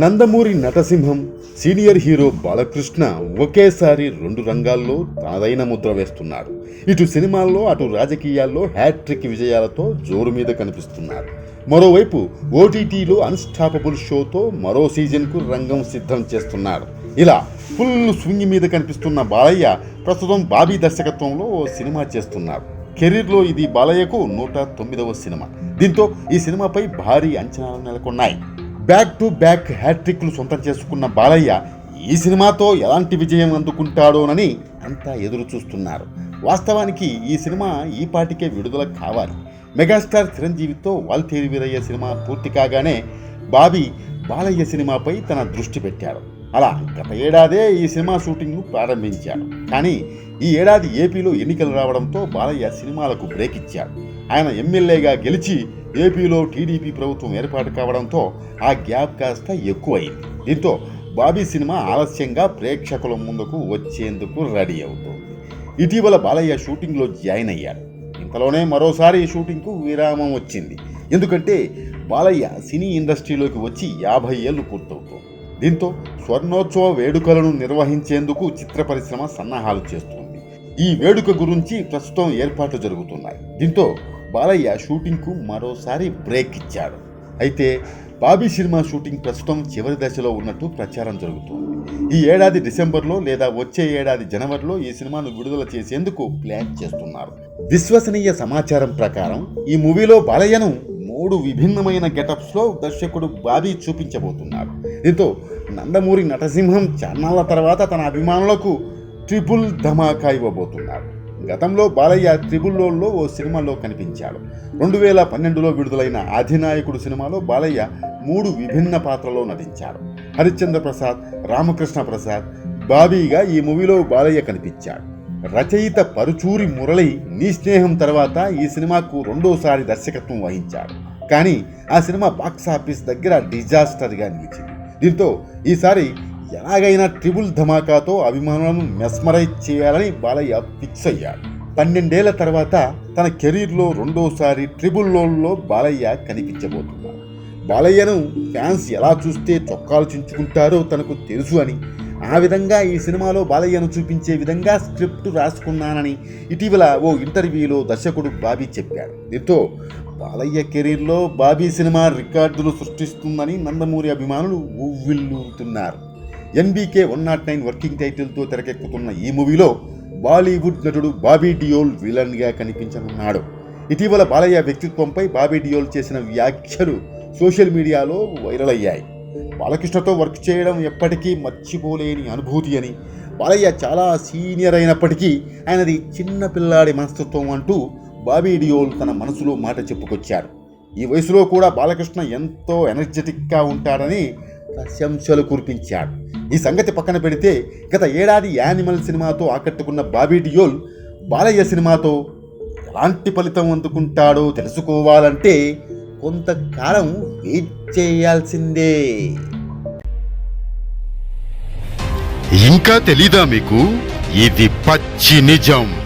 నందమూరి నటసింహం senior hero Balakrishna ఒకేసారి రెండు రంగాల్లో తనదైన ముద్ర వేస్తున్నాడు. ఇటు సినిమాల్లో అటు రాజకీయాల్లో హ్యాట్రిక్ విజయాలతో జోరు మీద కనిపిస్తున్నారు. మరోవైపు ఓటీటీలో అన్స్టాపబుల్ షోతో మరో సీజన్కు రంగం సిద్ధం చేస్తున్నారు ఇలా ఫుల్ స్వింగ్ మీద కనిపిస్తున్న బాలయ్య ప్రస్తుతం బాబీ దర్శకత్వంలో ఓ సినిమా చేస్తున్నారు కెరీర్లో ఇది బాలయ్యకు నూట తొమ్మిదవ సినిమా. దీంతో ఈ సినిమాపై భారీ అంచనాలు నెలకొన్నాయి. బ్యాక్ టు బ్యాక్ హ్యాట్రిక్లు సొంతం చేసుకున్న బాలయ్య ఈ సినిమాతో ఎలాంటి విజయం అందుకుంటాడోనని అంతా ఎదురు చూస్తున్నారు వాస్తవానికి ఈ సినిమా ఈ పాటికే విడుదల కావాలి. మెగాస్టార్ చిరంజీవితో వాల్తేరి వీరయ్య సినిమా పూర్తి కాగానే బాబీ బాలయ్య సినిమాపై తన దృష్టి పెట్టాడు అలా గత ఏడాదే ఈ సినిమా షూటింగ్ను ప్రారంభించాడు కానీ ఈ ఏడాది ఏపీలో ఎన్నికలు రావడంతో బాలయ్య సినిమాలకు బ్రేక్ ఇచ్చాడు ఆయన ఎమ్మెల్యేగా గెలిచి ఏపీలో టీడీపీ ప్రభుత్వం ఏర్పాటు కావడంతో ఆ గ్యాప్ కాస్త ఎక్కువైంది. దీంతో బాబీ సినిమా ఆలస్యంగా ప్రేక్షకుల ముందుకు వచ్చేందుకు రెడీ అవుతోంది. ఇటీవల బాలయ్య షూటింగ్లో జాయిన్ అయ్యాడు ఇంతలోనే మరోసారి షూటింగ్కు విరామం వచ్చింది. ఎందుకంటే బాలయ్య సినీ ఇండస్ట్రీలోకి వచ్చి యాభై ఏళ్ళు పూర్తవుతోంది. దీంతో స్వర్ణోత్సవ వేడుకలను నిర్వహించేందుకు చిత్ర పరిశ్రమ సన్నాహాలు చేస్తుంది. ఈ వేడుక గురించి ప్రస్తుతం ఏర్పాట్లు జరుగుతున్నాయి. దీంతో బాలయ్య షూటింగ్కు మరోసారి బ్రేక్ ఇచ్చాడు. అయితే బాబీ సినిమా షూటింగ్ ప్రస్తుతం చివరి దశలో ఉన్నట్టు ప్రచారం జరుగుతోంది. ఈ ఏడాది డిసెంబర్లో లేదా వచ్చే ఏడాది జనవరిలో ఈ సినిమాను విడుదల చేసేందుకు ప్లాన్ చేస్తున్నారు. విశ్వసనీయ సమాచారం ప్రకారం ఈ మూవీలో బాలయ్యను మూడు విభిన్నమైన గెటప్స్లో దర్శకుడు బాబీ చూపించబోతున్నాడు దీంతో నందమూరి నటసింహం చాన్నాళ్ళ తర్వాత తన అభిమానులకు ట్రిపుల్ ధమాకా ఇవ్వబోతున్నాడు గతంలో బాలయ్య ట్రిపుల్ ఓ సినిమాలో కనిపించాడు. రెండు వేల పన్నెండులో విడుదలైన అధినాయకుడు సినిమాలో బాలయ్య మూడు విభిన్న పాత్రలో నటించాడు. హరిశ్చంద్ర ప్రసాద్ రామకృష్ణ ప్రసాద్ బాబీగా ఈ మూవీలో బాలయ్య కనిపించాడు. రచయిత పరుచూరి మురళి నీ స్నేహం తర్వాత ఈ సినిమాకు రెండోసారి దర్శకత్వం వహించాడు. కానీ ఆ సినిమా బాక్స్ ఆఫీస్ దగ్గర డిజాస్టర్గా నిలిచింది. దీంతో ఈసారి ఎలాగైనా ట్రిబుల్ ధమాకాతో అభిమానులను మెస్మరైజ్ చేయాలని బాలయ్య ఫిక్స్ అయ్యాడు. పన్నెండేళ్ళ తర్వాత తన కెరీర్లో రెండోసారి ట్రిబుల్ లోన్లో బాలయ్య కనిపించబోతున్నాడు బాలయ్యను ఫ్యాన్స్ ఎలా చూస్తే చొక్కాలు చించుకుంటారో తనకు తెలుసు అని ఆ విధంగా ఈ సినిమాలో బాలయ్యను చూపించే విధంగా స్క్రిప్ట్ రాసుకున్నానని ఇటీవల ఓ ఇంటర్వ్యూలో దర్శకుడు బాబీ చెప్పాడు దీంతో బాలయ్య కెరీర్లో బాబీ సినిమా రికార్డులు సృష్టిస్తుందని నందమూరి అభిమానులు ఊవ్విల్లుతున్నారు NBK one not nine working టైటిల్తో తెరకెక్కుతున్న ఈ మూవీలో బాలీవుడ్ నటుడు బాబీ డియోల్ విలన్గా కనిపించనున్నాడు. ఇటీవల బాలయ్య వ్యక్తిత్వంపై బాబీ డియోల్ చేసిన వ్యాఖ్యలు సోషల్ మీడియాలో వైరల్ అయ్యాయి. బాలకృష్ణతో వర్క్ చేయడం ఎప్పటికీ మర్చిపోలేని అనుభూతి అని బాలయ్య చాలా సీనియర్ అయినప్పటికీ ఆయనది చిన్న పిల్లాడి మనస్తత్వం అంటూ బాబీ డియోల్ తన మనసులో మాట చెప్పుకొచ్చారు ఈ వయసులో కూడా బాలకృష్ణ ఎంతో ఎనర్జెటిక్గా ఉంటాడని ప్రశంసలు కురిపించాడు. ఈ సంగతి పక్కన పెడితే గత ఏడాది యానిమల్ సినిమాతో ఆకట్టుకున్న బాబీ డియోల్ బాలయ్య సినిమాతో ఎలాంటి ఫలితం అందుకుంటాడో తెలుసుకోవాలంటే కొంతకాలం వెయిట్ చేయాల్సిందే. ఇంకా తెలీదా మీకు? ఇది పచ్చి నిజం.